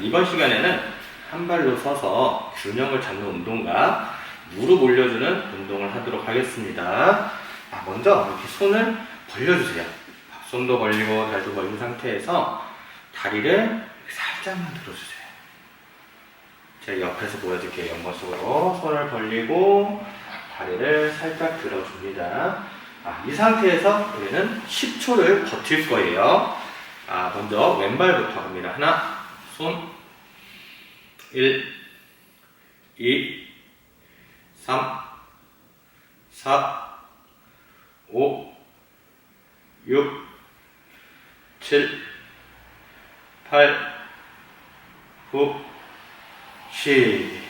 이번 시간에는 한 발로 서서 균형을 잡는 운동과 무릎 올려주는 운동을 하도록 하겠습니다. 아, 먼저 이렇게 손을 벌려주세요. 손도 벌리고 다리도 벌린 상태에서 다리를 살짝만 들어주세요. 제가 옆에서 보여줄게요. 연못으로 손을 벌리고 다리를 살짝 들어줍니다. 아, 이 상태에서 우리는 10초를 버틸 거예요. 아, 먼저 왼발부터 합니다. 하나, 손, 1, 2, 3, 4, 5, 6, 7, 8, 9, 10.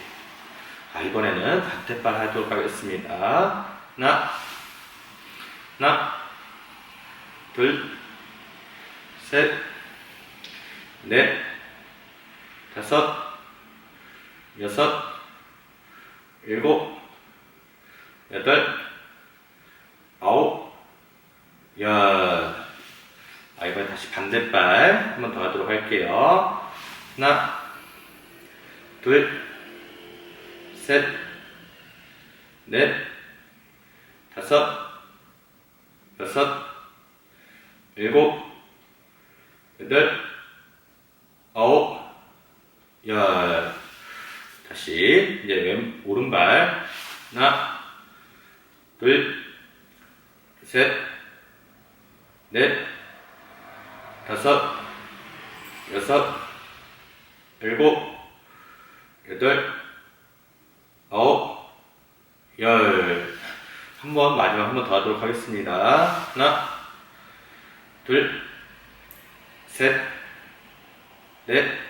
아, 이번에는 반대발 하도록 하겠습니다. 하나, 하나, 둘, 셋, 넷, 다섯, 여섯, 일곱, 여덟, 아홉, 열. 아, 이번에 다시 반대발 한번 더 하도록 할게요. 하나, 둘, 셋, 넷, 다섯, 여섯, 일곱, 여덟, 아홉, 열. 다시 이제 왼 오른발 하나, 둘, 셋, 넷, 다섯, 여섯, 일곱, 여덟, 아홉, 열. 한 번 마지막 한 번 더 하도록 하겠습니다. 하나, 둘, 셋, 넷,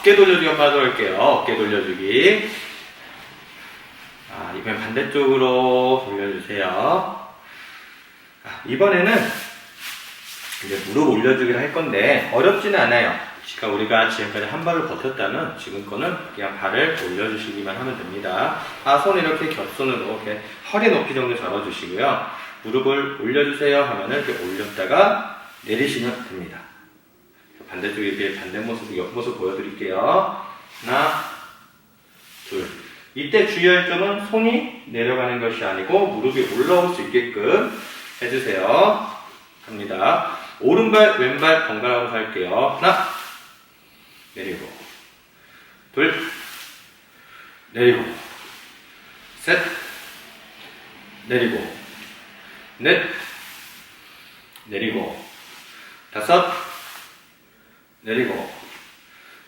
아, 어깨 돌려주기 한번 할게요. 어깨 돌려주기. 아, 이번엔 반대쪽으로 돌려주세요. 아, 이번에는 이제 무릎 올려주기를 할 건데 어렵지는 않아요. 그러니까 우리가 지금까지 한 발을 버텼다면 지금 거는 그냥 발을 올려주시기만 하면 됩니다. 아, 손 이렇게 겹손으로 이렇게 허리 높이 정도 잡아주시고요. 무릎을 올려주세요 하면은 이렇게 올렸다가 내리시면 됩니다. 반대쪽에 이렇게 반대 모습, 옆모습 보여드릴게요. 하나, 둘. 이때 주의할 점은 손이 내려가는 것이 아니고 무릎이 올라올 수 있게끔 해주세요. 갑니다. 오른발, 왼발 번갈아가면서 할게요. 하나, 내리고, 둘, 내리고, 셋, 내리고, 넷, 내리고, 다섯, 내리고,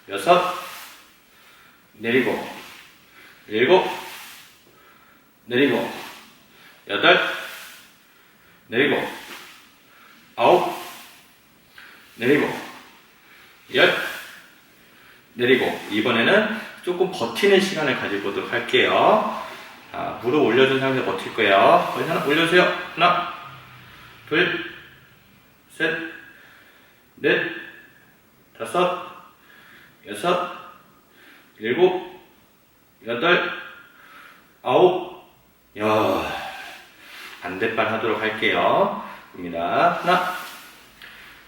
여섯, 내리고, 일곱, 내리고, 여덟, 내리고, 아홉, 내리고, 열, 내리고. 이번에는 조금 버티는 시간을 가져보도록 할게요. 아, 무릎 올려준 상태에서 버틸 거예요. 거기 하나 올려주세요. 하나, 둘, 셋, 넷, 다섯, 여섯, 일곱, 여덟, 아홉, 열. 반대발 하도록 할게요. 입니다. 하나,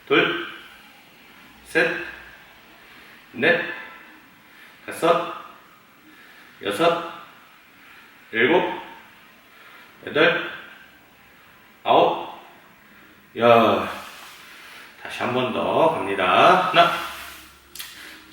둘, 셋, 넷, 다섯, 여섯, 일곱, 여덟, 아홉, 열. 다시 한 번 더 갑니다. 하나,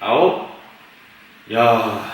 아홉, 야